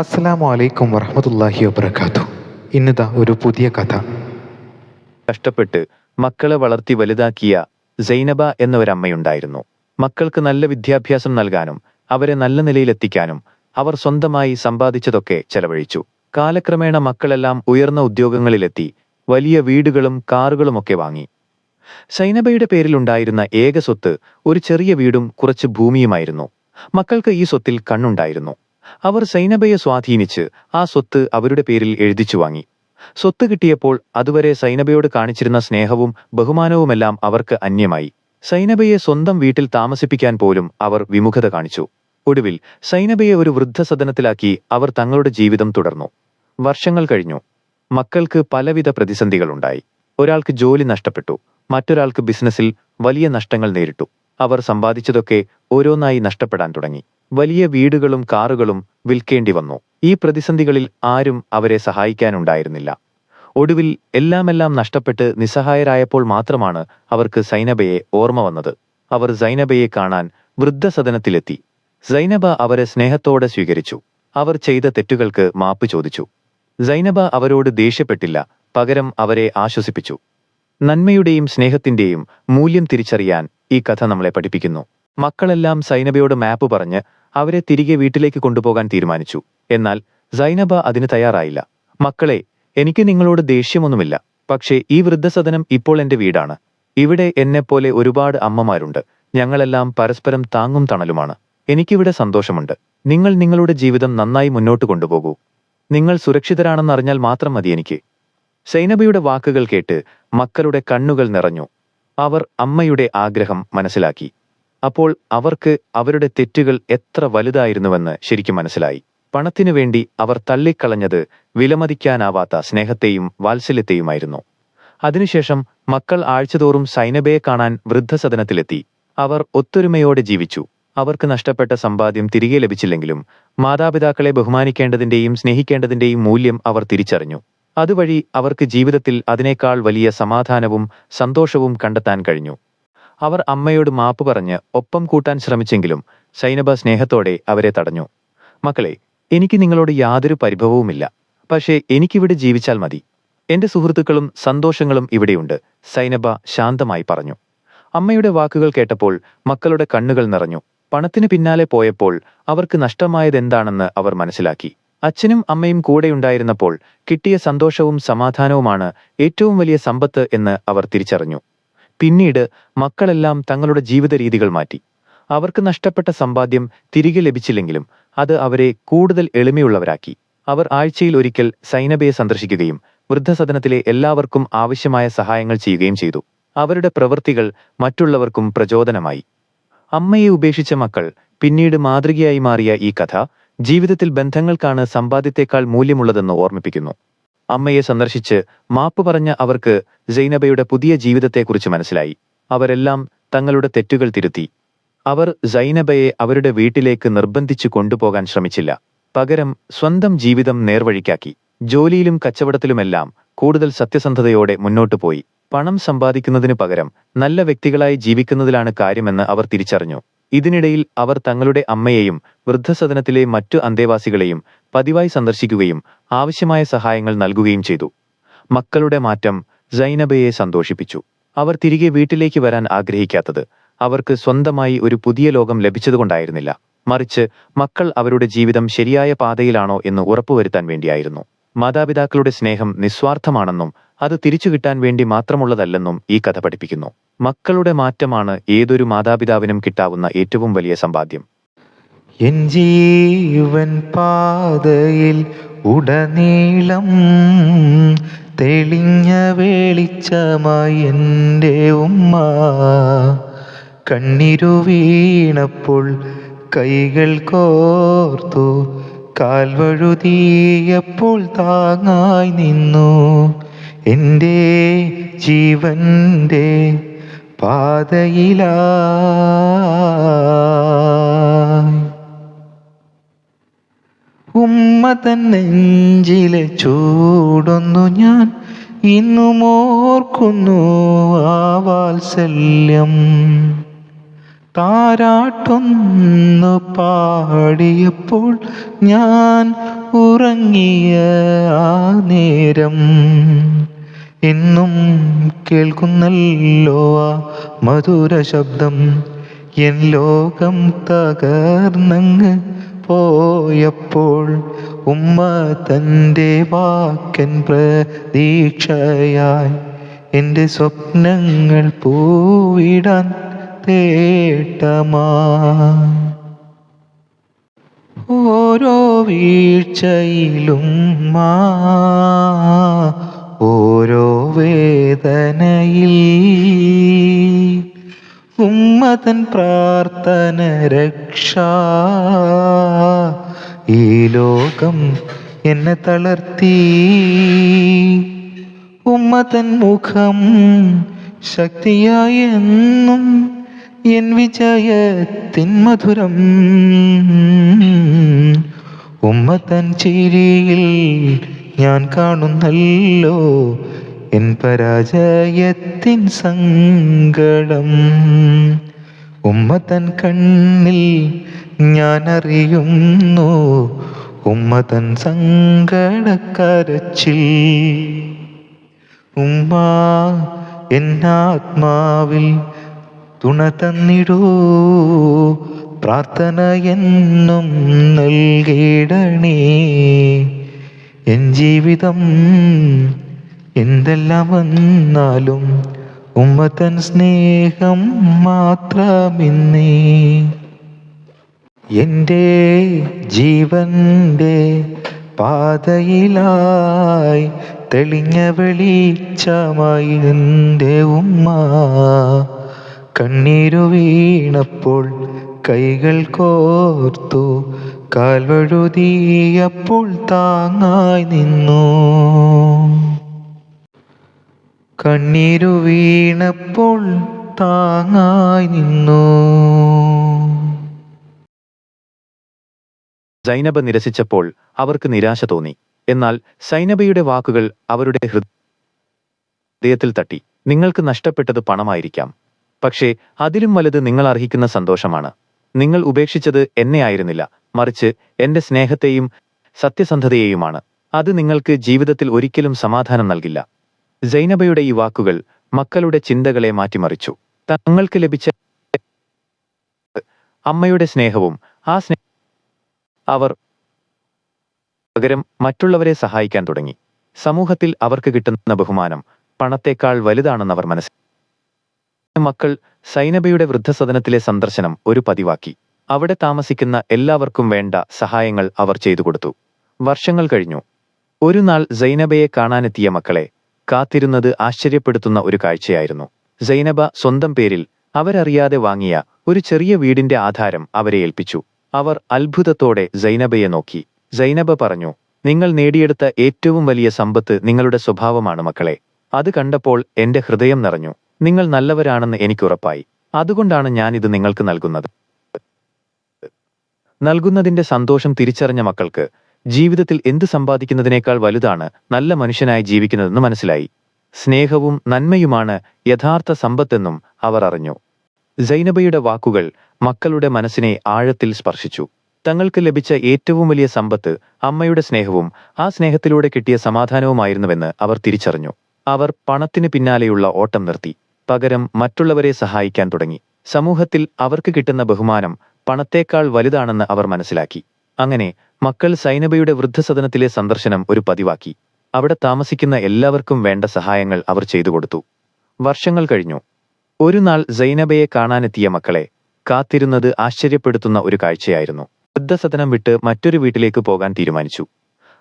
അസ്സലാമു അലൈക്കും വറഹമത്തല്ലാഹി വബർക്കാത്തു ഇന്നിതാ ഒരു പുതിയ കഥ. കഷ്ടപ്പെട്ട് മക്കളെ വളർത്തി വലുതാക്കിയ സൈനബ എന്ന ഒരമ്മയുണ്ടായിരുന്നു മക്കൾക്ക് നല്ല വിദ്യാഭ്യാസം നൽകാനും അവരെ നല്ല നിലയിലെത്തിക്കാനും അവർ സ്വന്തമായി സമ്പാദിച്ചതൊക്കെ ചെലവഴിച്ചു. കാലക്രമേണ മക്കളെല്ലാം ഉയർന്ന ഉദ്യോഗങ്ങളിലെത്തി വലിയ വീടുകളും കാറുകളുമൊക്കെ വാങ്ങി. സൈനബയുടെ പേരിലുണ്ടായിരുന്ന ഏക സ്വത്ത് ഒരു ചെറിയ വീടും കുറച്ച് ഭൂമിയുമായിരുന്നു. മക്കൾക്ക് ഈ സ്വത്തിൽ കണ്ണുണ്ടായിരുന്നു. അവർ സൈനബയെ സ്വാധീനിച്ച് ആ സ്വത്ത് അവരുടെ പേരിൽ എഴുതിച്ചു വാങ്ങി. സ്വത്ത് കിട്ടിയപ്പോൾ അതുവരെ സൈനബയോട് കാണിച്ചിരുന്ന സ്നേഹവും ബഹുമാനവുമെല്ലാം അവർക്ക് അന്യമായി. സൈനബയെ സ്വന്തം വീട്ടിൽ താമസിപ്പിക്കാൻ പോലും അവർ വിമുഖത കാണിച്ചു. ഒടുവിൽ സൈനബയെ ഒരു വൃദ്ധസദനത്തിലാക്കി അവർ തങ്ങളുടെ ജീവിതം തുടർന്നു. വർഷങ്ങൾ കഴിഞ്ഞു. മക്കൾക്ക് പലവിധ പ്രതിസന്ധികളുണ്ടായി. ഒരാൾക്ക് ജോലി നഷ്ടപ്പെട്ടു. മറ്റൊരാൾക്ക് ബിസിനസ്സിൽ വലിയ നഷ്ടങ്ങൾ നേരിട്ടു. അവർ സമ്പാദിച്ചതൊക്കെ ഓരോന്നായി നഷ്ടപ്പെടാൻ തുടങ്ങി. വലിയ വീടുകളും കാറുകളും വിൽക്കേണ്ടി വന്നു. ഈ പ്രതിസന്ധികളിൽ ആരും അവരെ സഹായിക്കാനുണ്ടായിരുന്നില്ല. ഒടുവിൽ എല്ലാമെല്ലാം നഷ്ടപ്പെട്ട് നിസ്സഹായരായപ്പോൾ മാത്രമാണ് അവർക്ക് സൈനബയെ ഓർമ്മ വന്നത്. അവർ സൈനബയെ കാണാൻ വൃദ്ധസദനത്തിലെത്തി. സൈനബ അവരെ സ്നേഹത്തോടെ സ്വീകരിച്ചു. അവർ ചെയ്ത തെറ്റുകൾക്ക് മാപ്പ് ചോദിച്ചു. സൈനബ അവരോട് ദേഷ്യപ്പെട്ടില്ല പകരം അവരെ ആശ്വസിപ്പിച്ചു. നന്മയുടെയും സ്നേഹത്തിന്റെയും മൂല്യം തിരിച്ചറിയാൻ ഈ കഥ നമ്മളെ പഠിപ്പിക്കുന്നു. മക്കളെല്ലാം സൈനബയോട് മാപ്പ് പറഞ്ഞ് അവരെ തിരികെ വീട്ടിലേക്ക് കൊണ്ടുപോകാൻ തീരുമാനിച്ചു. എന്നാൽ സൈനബ അതിന് തയ്യാറായില്ല. മക്കളെ എനിക്ക് നിങ്ങളോട് ദേഷ്യമൊന്നുമില്ല. പക്ഷേ ഈ വൃദ്ധസദനം ഇപ്പോൾ എന്റെ വീടാണ്. ഇവിടെ എന്നെപ്പോലെ ഒരുപാട് അമ്മമാരുണ്ട്. ഞങ്ങളെല്ലാം പരസ്പരം താങ്ങും തണലുമാണ്. എനിക്കിവിടെ സന്തോഷമുണ്ട്. നിങ്ങൾ നിങ്ങളുടെ ജീവിതം നന്നായി മുന്നോട്ട് കൊണ്ടുപോകൂ. നിങ്ങൾ സുരക്ഷിതരാണെന്നറിഞ്ഞാൽ മാത്രം മതി എനിക്ക്. സൈനബയുടെ വാക്കുകൾ കേട്ട് മക്കളുടെ കണ്ണുകൾ നിറഞ്ഞു. അവർ അമ്മയുടെ ആഗ്രഹം മനസ്സിലാക്കി. അപ്പോൾ അവർക്ക് അവരുടെ തെറ്റുകൾ എത്ര വലുതായിരുന്നുവെന്ന് ശരിക്കും മനസ്സിലായി. പണത്തിനു വേണ്ടി അവർ തള്ളിക്കളഞ്ഞത് വിലമതിക്കാനാവാത്ത സ്നേഹത്തെയും വാത്സല്യത്തെയുമായിരുന്നു. അതിനുശേഷം മക്കൾ ആഴ്ചതോറും സൈനബയെ കാണാൻ വൃദ്ധസദനത്തിലെത്തി. അവർ ഒത്തൊരുമയോടെ ജീവിച്ചു. അവർക്ക് നഷ്ടപ്പെട്ട സമ്പാദ്യം തിരികെ ലഭിച്ചില്ലെങ്കിലും മാതാപിതാക്കളെ ബഹുമാനിക്കേണ്ടതിന്റെയും സ്നേഹിക്കേണ്ടതിന്റെയും മൂല്യം അവർ തിരിച്ചറിഞ്ഞു. അതുവഴി അവർക്ക് ജീവിതത്തിൽ അതിനേക്കാൾ വലിയ സമാധാനവും സന്തോഷവും കണ്ടെത്താൻ കഴിഞ്ഞു. അവർ അമ്മയോട് മാപ്പ് പറഞ്ഞ് ഒപ്പം കൂട്ടാൻ ശ്രമിച്ചെങ്കിലും സൈനബ സ്നേഹത്തോടെ അവരെ തടഞ്ഞു. മക്കളെ എനിക്ക് നിങ്ങളോട് യാതൊരു പരിഭവവുമില്ല. പക്ഷേ എനിക്കിവിടെ ജീവിച്ചാൽ മതി. എന്റെ സുഹൃത്തുക്കളും സന്തോഷങ്ങളും ഇവിടെയുണ്ട് സൈനബ ശാന്തമായി പറഞ്ഞു. അമ്മയുടെ വാക്കുകൾ കേട്ടപ്പോൾ മക്കളുടെ കണ്ണുകൾ നിറഞ്ഞു. പണത്തിന് പിന്നാലെ പോയപ്പോൾ അവർക്ക് നഷ്ടമായതെന്താണെന്ന് അവർ മനസ്സിലാക്കി. അച്ഛനും അമ്മയും കൂടെയുണ്ടായിരുന്നപ്പോൾ കിട്ടിയ സന്തോഷവും സമാധാനവുമാണ് ഏറ്റവും വലിയ സമ്പത്ത് എന്ന് അവർ തിരിച്ചറിഞ്ഞു. പിന്നീട് മക്കളെല്ലാം തങ്ങളുടെ ജീവിത രീതികൾ മാറ്റി. അവർക്ക് നഷ്ടപ്പെട്ട സമ്പാദ്യം തിരികെ ലഭിച്ചില്ലെങ്കിലും അത് അവരെ കൂടുതൽ എളിമയുള്ളവരാക്കി. അവർ ആഴ്ചയിൽ ഒരിക്കൽ സൈനബയെ സന്ദർശിക്കുകയും വൃദ്ധസദനത്തിലെ എല്ലാവർക്കും ആവശ്യമായ സഹായങ്ങൾ ചെയ്യുകയും ചെയ്തു. അവരുടെ പ്രവൃത്തികൾ മറ്റുള്ളവർക്കും പ്രചോദനമായി. അമ്മയെ ഉപേക്ഷിച്ച മക്കൾ പിന്നീട് മാതൃകയായി മാറിയ ഈ കഥ ജീവിതത്തിൽ ബന്ധങ്ങൾക്കാണ് സമ്പാദ്യത്തെക്കാൾ മൂല്യമുള്ളതെന്ന് ഓർമ്മിപ്പിക്കുന്നു. അമ്മയെ സന്ദർശിച്ച് മാപ്പ് പറഞ്ഞ അവർക്ക് സൈനബയുടെ പുതിയ ജീവിതത്തെക്കുറിച്ച് മനസ്സിലായി. അവരെല്ലാം തങ്ങളുടെ തെറ്റുകൾ തിരുത്തി. അവർ സൈനബയെ അവരുടെ വീട്ടിലേക്ക് നിർബന്ധിച്ചു കൊണ്ടുപോകാൻ ശ്രമിച്ചില്ല. പകരം സ്വന്തം ജീവിതം നേർവഴിക്കാക്കി. ജോലിയിലും കച്ചവടത്തിലുമെല്ലാം കൂടുതൽ സത്യസന്ധതയോടെ മുന്നോട്ടു പോയി. പണം സമ്പാദിക്കുന്നതിനു പകരം നല്ല വ്യക്തികളായി ജീവിക്കുന്നതിലാണ് കാര്യമെന്ന് അവർ തിരിച്ചറിഞ്ഞു. ഇതിനിടയിൽ അവർ തങ്ങളുടെ അമ്മയെയും വൃദ്ധസദനത്തിലെ മറ്റു അന്തേവാസികളെയും പതിവായി സന്ദർശിക്കുകയും ആവശ്യമായ സഹായങ്ങൾ നൽകുകയും ചെയ്തു. മക്കളുടെ മാറ്റം സൈനബയെ സന്തോഷിപ്പിച്ചു. അവർ തിരികെ വീട്ടിലേക്ക് വരാൻ ആഗ്രഹിക്കാത്തത് അവർക്ക് സ്വന്തമായി ഒരു പുതിയ ലോകം ലഭിച്ചതുകൊണ്ടായിരുന്നില്ല. മറിച്ച് മക്കൾ അവരുടെ ജീവിതം ശരിയായ പാതയിലാണോ എന്ന് ഉറപ്പുവരുത്താൻ വേണ്ടിയായിരുന്നു. മാതാപിതാക്കളുടെ സ്നേഹം നിസ്വാർത്ഥമാണെന്നും അത് തിരിച്ചു കിട്ടാൻ വേണ്ടി മാത്രമുള്ളതല്ലെന്നും ഈ കഥ പഠിപ്പിക്കുന്നു. മക്കളുടെ മാറ്റമാണ് ഏതൊരു മാതാപിതാവിനും കിട്ടാവുന്ന ഏറ്റവും വലിയ സമ്പാദ്യം. എൻ ജീവൻ പാതയിൽ ഉടനീളം തെളിഞ്ഞ വെളിച്ചമായി എന്റെ ഉമ്മ കണ്ണിരു വീണപ്പോൾ കൈകൾ കോർത്തു കാൽവഴുതിയപ്പോൾ താങ്ങായി നിന്നു. എന്റെ ജീവന്റെ പാതയില. ഉമ്മ തന്നെഞ്ചിലെ ചൂടൊന്നു ഞാൻ ഇന്നും ഓർക്കുന്നു ആ വാത്സല്യം. താരാട്ടൊന്നു പാടിയപ്പോൾ ഞാൻ ഉറങ്ങിയ ആ നേരം. എന്നും കേൾക്കുന്നല്ലോ ആ മധുര ശബ്ദം. എൻ ലോകം തകർന്നങ്ങ് പോയപ്പോൾ ഉമ്മ തന്റെ വാക്കൻ പ്രതീക്ഷയായി എന്റെ സ്വപ്നങ്ങൾ പൂവിടാൻ തേട്ടമാ ഓരോ വീഴ്ചയിലും മാ ഓരോ വേദനയിൽ ഉമ്മതൻ പ്രാർത്ഥന രക്ഷ. ഈ ലോകം എന്നെ തളർത്തി. ഉമ്മതൻ മുഖം ശക്തിയായെന്നും എൻ വിജയത്തിൻ മധുരം. ഉമ്മതൻ ചിരിയിൽ ഞാൻ കാണുന്നല്ലോ എൻ പരാജയത്തിൻ സങ്കടം. ഉമ്മതൻ കണ്ണിൽ ഞാൻ അറിയുന്നു ഉമ്മതൻ സങ്കടക്കരച്ചിൽ. ഉമ്മ എന്നാത്മാവിൽ തുണ തന്നിടൂ പ്രാർത്ഥന എന്നും നൽകിയിടണേ എൻ ജീവിതം എന്തെല്ലാം വന്നാലും ഉമ്മത്തൻ സ്നേഹം മാത്രമിന്നേ. എന്റെ ജീവന്റെ പാതയിലായി തെളിഞ്ഞ വെളിച്ചമായി എന്റെ ഉമ്മ കണ്ണീരു വീണപ്പോൾ കൈകൾ കോർത്തു കാൽവഴുതിയപ്പോൾ താങ്ങായി നിന്നു. കണ്ണീരു വീണപ്പോൾ താങ്ങായി നിന്നു. സൈനബ നിരസിച്ചപ്പോൾ അവർക്ക് നിരാശ തോന്നി. എന്നാൽ സൈനബയുടെ വാക്കുകൾ അവരുടെ ഹൃദയത്തിൽ തട്ടി. നിങ്ങൾക്ക് നഷ്ടപ്പെട്ടത് പണമായിരിക്കാം. പക്ഷേ അതിലും വലുത് നിങ്ങൾ അർഹിക്കുന്ന സന്തോഷമാണ്. നിങ്ങൾ ഉപേക്ഷിച്ചത് എന്നെയായിരുന്നില്ല മറിച്ച് എന്റെ സ്നേഹത്തെയും സത്യസന്ധതയെയുമാണ്. അത് നിങ്ങൾക്ക് ജീവിതത്തിൽ ഒരിക്കലും സമാധാനം നൽകില്ല. ജൈനബയുടെ ഈ വാക്കുകൾ മക്കളുടെ ചിന്തകളെ മാറ്റിമറിച്ചു. തങ്ങൾക്ക് ലഭിച്ച അമ്മയുടെ സ്നേഹവും ആ സ്നേഹ അവർ പകരം മറ്റുള്ളവരെ സഹായിക്കാൻ തുടങ്ങി. സമൂഹത്തിൽ അവർക്ക് കിട്ടുന്ന ബഹുമാനം പണത്തേക്കാൾ അവർ മനസ്സിലാക്കി. മക്കൾ സൈനബയുടെ വൃദ്ധസദനത്തിലെ സന്ദർശനം ഒരു പതിവാക്കി. അവിടെ താമസിക്കുന്ന എല്ലാവർക്കും വേണ്ട സഹായങ്ങൾ അവർ ചെയ്തു കൊടുത്തു. വർഷങ്ങൾ കഴിഞ്ഞു. ഒരു നാൾ സൈനബയെ കാണാനെത്തിയ മക്കളെ കാത്തിരുന്നത് ആശ്ചര്യപ്പെടുത്തുന്ന ഒരു കാഴ്ചയായിരുന്നു. സൈനബ സ്വന്തം പേരിൽ അവരറിയാതെ വാങ്ങിയ ഒരു ചെറിയ വീടിന്റെ ആധാരം അവരെ ഏൽപ്പിച്ചു. അവർ അത്ഭുതത്തോടെ സൈനബയെ നോക്കി. സൈനബ പറഞ്ഞു നിങ്ങൾ നേടിയെടുത്ത ഏറ്റവും വലിയ സമ്പത്ത് നിങ്ങളുടെ സ്വഭാവമാണ് മക്കളെ. അത് കണ്ടപ്പോൾ എന്റെ ഹൃദയം നിറഞ്ഞു. നിങ്ങൾ നല്ലവരാണെന്ന് എനിക്ക് ഉറപ്പായി. അതുകൊണ്ടാണ് ഞാൻ ഇത് നിങ്ങൾക്ക് നൽകുന്നത്. നൽകുന്നതിന്റെ സന്തോഷം തിരിച്ചറിഞ്ഞ മക്കൾക്ക് ജീവിതത്തിൽ എന്ത് സമ്പാദിക്കുന്നതിനേക്കാൾ വലുതാണ് നല്ല മനുഷ്യനായി ജീവിക്കുന്നതെന്ന് മനസ്സിലായി. സ്നേഹവും നന്മയുമാണ് യഥാർത്ഥ സമ്പത്തെന്നും അവർ അറിഞ്ഞു. സൈനബയുടെ വാക്കുകൾ മക്കളുടെ മനസ്സിനെ ആഴത്തിൽ സ്പർശിച്ചു. തങ്ങൾക്ക് ലഭിച്ച ഏറ്റവും വലിയ സമ്പത്ത് അമ്മയുടെ സ്നേഹവും ആ സ്നേഹത്തിലൂടെ കിട്ടിയ സമാധാനവുമായിരുന്നുവെന്ന് അവർ തിരിച്ചറിഞ്ഞു. അവർ പണത്തിന് പിന്നാലെയുള്ള ഓട്ടം നിർത്തി. പകരം മറ്റുള്ളവരെ സഹായിക്കാൻ തുടങ്ങി. സമൂഹത്തിൽ അവർക്ക് കിട്ടുന്ന ബഹുമാനം പണത്തേക്കാൾ വലുതാണെന്ന് അവർ മനസ്സിലാക്കി. അങ്ങനെ മക്കൾ സൈനബയുടെ വൃദ്ധസദനത്തിലെ സന്ദർശനം ഒരു പതിവാക്കി. അവിടെ താമസിക്കുന്ന എല്ലാവർക്കും വേണ്ട സഹായങ്ങൾ അവർ ചെയ്തു കൊടുത്തു. വർഷങ്ങൾ കഴിഞ്ഞു. ഒരു നാൾ സൈനബയെ കാണാനെത്തിയ മക്കളെ കാത്തിരുന്നത് ആശ്ചര്യപ്പെടുത്തുന്ന ഒരു കാഴ്ചയായിരുന്നു. വൃദ്ധസദനം വിട്ട് മറ്റൊരു വീട്ടിലേക്ക് പോകാൻ തീരുമാനിച്ചു.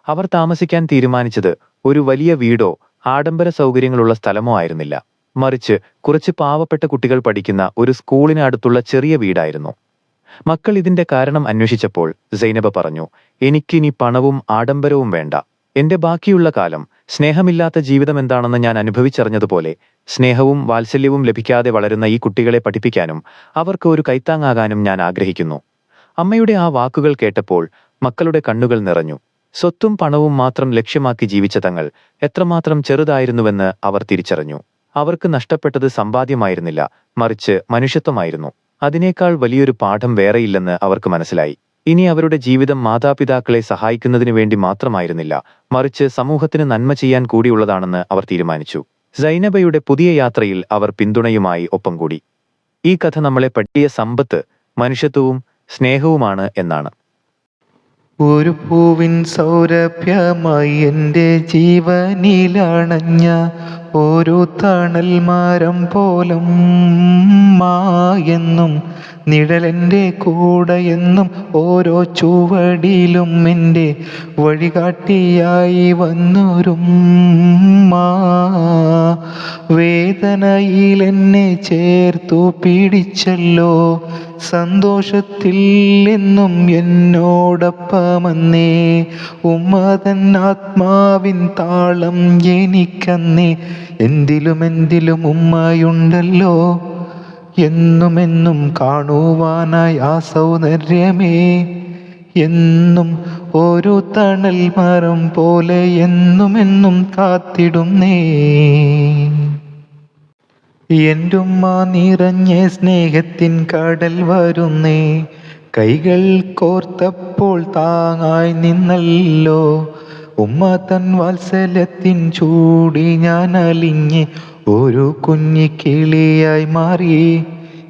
അവർ താമസിക്കാൻ തീരുമാനിച്ചത് ഒരു വലിയ വീടോ ആഡംബര സൗകര്യങ്ങളുള്ള സ്ഥലമോ ആയിരുന്നില്ല. മറിച്ച് കുറച്ച് പാവപ്പെട്ട കുട്ടികൾ പഠിക്കുന്ന ഒരു സ്കൂളിനടുത്തുള്ള ചെറിയ വീടായിരുന്നു. മക്കൾ ഇതിന്റെ കാരണം അന്വേഷിച്ചപ്പോൾ സൈനബ പറഞ്ഞു എനിക്കിനി പണവും ആഡംബരവും വേണ്ട. എന്റെ ബാക്കിയുള്ള കാലം സ്നേഹമില്ലാത്ത ജീവിതം എന്താണെന്ന് ഞാൻ അനുഭവിച്ചറിഞ്ഞതുപോലെ സ്നേഹവും വാത്സല്യവും ലഭിക്കാതെ വളരുന്ന ഈ കുട്ടികളെ പഠിപ്പിക്കാനും അവർക്ക് ഒരു കൈത്താങ്ങാകാനും ഞാൻ ആഗ്രഹിക്കുന്നു. അമ്മയുടെ ആ വാക്കുകൾ കേട്ടപ്പോൾ മക്കളുടെ കണ്ണുകൾ നിറഞ്ഞു. സ്വത്തും പണവും മാത്രം ലക്ഷ്യമാക്കി ജീവിച്ച തങ്ങൾ എത്രമാത്രം ചെറുതായിരുന്നുവെന്ന് അവർ തിരിച്ചറിഞ്ഞു. അവർക്ക് നഷ്ടപ്പെട്ടത് സമ്പാദ്യമായിരുന്നില്ല മറിച്ച് മനുഷ്യത്വമായിരുന്നു. അതിനേക്കാൾ വലിയൊരു പാഠം വേറെയില്ലെന്ന് അവർക്ക് മനസ്സിലായി. ഇനി അവരുടെ ജീവിതം മാതാപിതാക്കളെ സഹായിക്കുന്നതിനു വേണ്ടി മാത്രമായിരുന്നില്ല മറിച്ച് സമൂഹത്തിന് നന്മ ചെയ്യാൻ കൂടിയുള്ളതാണെന്ന് അവർ തീരുമാനിച്ചു. സൈനബയുടെ പുതിയ യാത്രയിൽ അവർ പിന്തുണയുമായി ഒപ്പം കൂടി. ഈ കഥ നമ്മളെ പഠിയ സമ്പത്ത് മനുഷ്യത്വവും സ്നേഹവുമാണ് എന്നാണ്. ഒരു പൂവിൻ സൗരഭ്യമായി എന്റെ ജീവനിലണഞ്ഞ ഒരു തണൽ മരം പോലും മായെന്നും നിഴലെന്റെ കൂടെയെന്നും ഓരോ ചുവടിലും എന്റെ വഴികാട്ടിയായി വന്നൊരും മാ. വേദനയിൽ എന്നെ ചേർത്തു പിടിച്ചല്ലോ. സന്തോഷത്തിൽ എന്നും എന്നോടൊപ്പമെന്നേ. ഉമ്മതൻ ആത്മാവിൻ താളം എനിക്കന്നേ. എന്തിലും എന്തിലും ഉമ്മയുണ്ടല്ലോ. എന്നും കാണുവാനായി ആ സൗന്ദര്യമേ. എന്നും ഒരു തണൽ മരം പോലെ എന്നും എന്നുമെന്നും കാത്തിടുന്നേ. എന്റുമ്മ നിറഞ്ഞ സ്നേഹത്തിൻ കടൽ വരുന്നേ. കൈകൾ കോർത്തപ്പോൾ താങ്ങായി നിന്നല്ലോ. ഉമ്മ തൻ വാത്സല്യത്തിൻ ചൂടി ഞാൻ അലിഞ്ഞ് ഒരു കുഞ്ഞി കിളിയായി മാറി.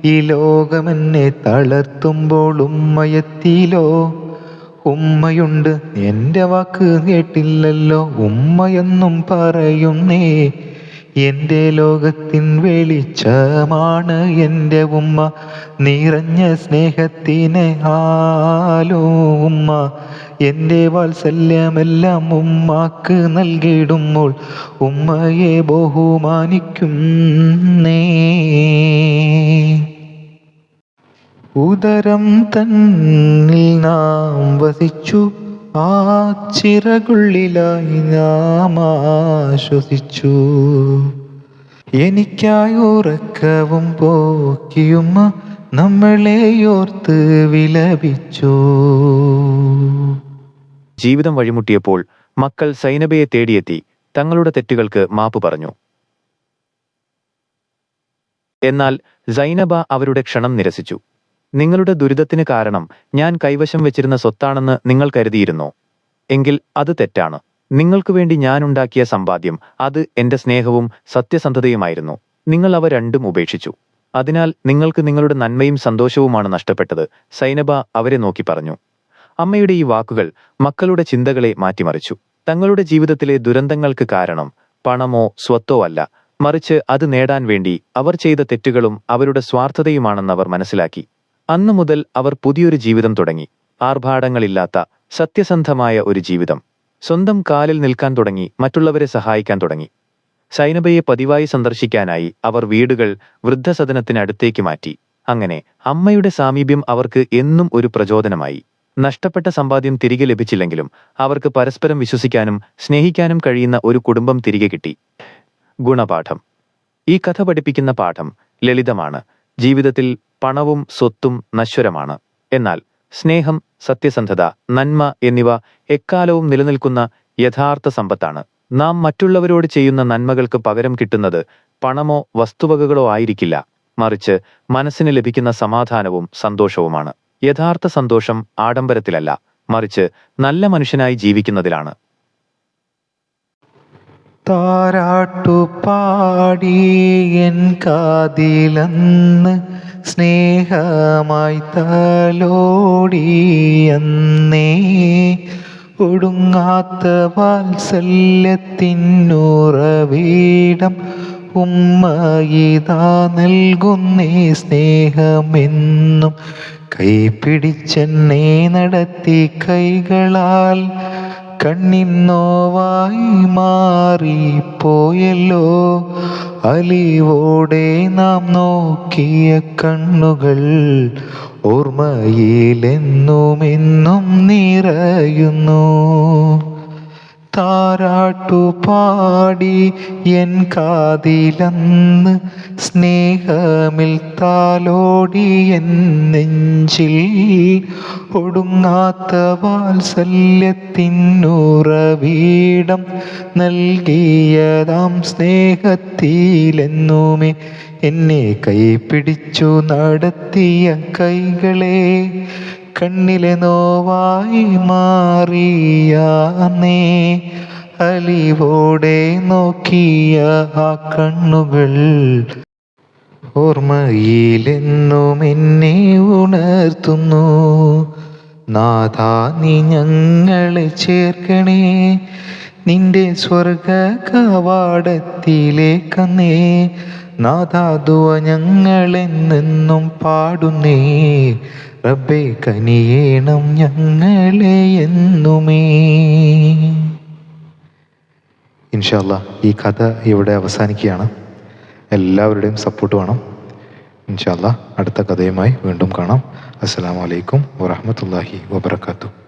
ഈ ലോകമെന്നെ തളർത്തുമ്പോൾ ഉമ്മയെത്തിയിലോ ഉമ്മയുണ്ട് എന്റെ വാക്ക് കേട്ടില്ലല്ലോ. ഉമ്മയെന്നും പറയുന്നേ എന്റെ ലോകത്തിൻ വെളിച്ചമാണ് എന്റെ ഉമ്മ. നിറഞ്ഞ സ്നേഹത്തിന് ആലോ ഉമ്മ. എന്റെ വാത്സല്യമെല്ലാം ഉമ്മാക്ക് നൽകിയിടുമ്പോൾ ഉമ്മയെ ബഹുമാനിക്കും ഉദരം തന്നിൽ നാം വസിച്ചു. ആ ചിറകുള്ളിലായി നാം ആശ്വസിച്ചു. എനിക്കായി ഉറക്കവും പോക്കിയുമ്മ നമ്മളെയോർത്ത് വിലപിച്ചു. ജീവിതം വഴിമുട്ടിയപ്പോൾ മക്കൾ സൈനബയെ തേടിയെത്തി. തങ്ങളുടെ തെറ്റുകൾക്ക് മാപ്പ് പറഞ്ഞു. എന്നാൽ സൈനബ അവരുടെ ക്ഷണം നിരസിച്ചു. നിങ്ങളുടെ ദുരിതത്തിന് കാരണം ഞാൻ കൈവശം വെച്ചിരുന്ന സ്വത്താണെന്ന് നിങ്ങൾ കരുതിയിരുന്നോ. എങ്കിൽ അത് തെറ്റാണ്. നിങ്ങൾക്ക് വേണ്ടി ഞാൻ ഉണ്ടാക്കിയ സമ്പാദ്യം അത് എന്റെ സ്നേഹവും സത്യസന്ധതയുമായിരുന്നു. നിങ്ങൾ അവ രണ്ടും ഉപേക്ഷിച്ചു. അതിനാൽ നിങ്ങൾക്ക് നിങ്ങളുടെ നന്മയും സന്തോഷവുമാണ് നഷ്ടപ്പെട്ടത് സൈനബ അവരെ നോക്കി പറഞ്ഞു. അമ്മയുടെ ഈ വാക്കുകൾ മക്കളുടെ ചിന്തകളെ മാറ്റിമറിച്ചു. തങ്ങളുടെ ജീവിതത്തിലെ ദുരന്തങ്ങൾക്ക് കാരണം പണമോ സ്വത്തോ അല്ല മറിച്ച് അത് നേടാൻ വേണ്ടി അവർ ചെയ്ത തെറ്റുകളും അവരുടെ സ്വാർത്ഥതയുമാണെന്ന് അവർ മനസ്സിലാക്കി. അന്നു മുതൽ അവർ പുതിയൊരു ജീവിതം തുടങ്ങി. ആർഭാടങ്ങളില്ലാത്ത സത്യസന്ധമായ ഒരു ജീവിതം. സ്വന്തം കാലിൽ നിൽക്കാൻ തുടങ്ങി മറ്റുള്ളവരെ സഹായിക്കാൻ തുടങ്ങി. സൈനബയെ പതിവായി സന്ദർശിക്കാനായി അവർ വീടുകൾ വൃദ്ധസദനത്തിനടുത്തേക്ക് മാറ്റി. അങ്ങനെ അമ്മയുടെ സാമീപ്യം അവർക്ക് എന്നും ഒരു പ്രചോദനമായി. നഷ്ടപ്പെട്ട സമ്പാദ്യം തിരികെ ലഭിച്ചില്ലെങ്കിലും അവർക്ക് പരസ്പരം വിശ്വസിക്കാനും സ്നേഹിക്കാനും കഴിയുന്ന ഒരു കുടുംബം തിരികെ കിട്ടി. ഗുണപാഠം. ഈ കഥ പഠിപ്പിക്കുന്ന പാഠം ലളിതമാണ്. ജീവിതത്തിൽ പണവും സ്വത്തും നശ്വരമാണ്. എന്നാൽ സ്നേഹം സത്യസന്ധത നന്മ എന്നിവ എക്കാലവും നിലനിൽക്കുന്ന യഥാർത്ഥ സമ്പത്താണ്. നാം മറ്റുള്ളവരോട് ചെയ്യുന്ന നന്മകൾക്ക് പകരം കിട്ടുന്നത് പണമോ വസ്തുവകകളോ ആയിരിക്കില്ല. മറിച്ച് മനസ്സിന് ലഭിക്കുന്ന സമാധാനവും സന്തോഷവുമാണ്. യഥാർത്ഥ സന്തോഷം ആഡംബരത്തിലല്ല മറിച്ച് നല്ല മനുഷ്യനായി ജീവിക്കുന്നതിലാണ്. താരാട്ടുപാടി എൻ കാതിലന്ന് സ്നേഹമായി തലോടി എന്നേ ഒടുങ്ങാത്ത വാത്സല്യത്തിനുറവീടം ഉമ്മയിതാ നൽകുന്നേ. സ്നേഹമെന്നും കൈപിടിച്ചെന്നെ നടത്തി കൈകളാൽ കണ്ണിന്നോവായി മാറിപ്പോയല്ലോ. അലിവോടെ നാം നോക്കിയ കണ്ണുകൾ ഓർമ്മയിലെന്നുമെന്നും നിറയുന്നു. താരാട്ടു പാടി എൻ കാതിലന്ന് സ്നേഹമിൽ താലോടി എൻ നെഞ്ചിൽ ഒടുങ്ങാത്ത വാത്സല്യത്തിനുറവീടം നൽകിയതാം സ്നേഹത്തിലെന്നുമേ എന്നെ കൈപിടിച്ചു നടത്തിയ കൈകളെ കണ്ണിലെ നോവായി മാറിയാന്നേ അലിവോടെ നോക്കിയ ആ കണ്ണുകൾ ഓർമ്മയിലെന്നും എന്നെ ഉണർത്തുന്നു. നാഥാ നീ ഞങ്ങളെ ചേർക്കണേ നിന്റെ സ്വർഗ കവാടത്തിലേക്കന്നേ നാഥാതുവ ഞങ്ങളെന്നെന്നും പാടുന്നേ. റബ്ബേ കനിയേണം ഞങ്ങളെ എന്നുമേ. ഇൻഷാല്ല ഈ കഥ ഇവിടെ അവസാനിക്കുകയാണ്. എല്ലാവരുടെയും സപ്പോർട്ട് വേണം. ഇൻഷാല്ല അടുത്ത കഥയുമായി വീണ്ടും കാണാം. അസ്സാം വലൈക്കും വറഹമത്തല്ലാഹി വബർക്കാത്തു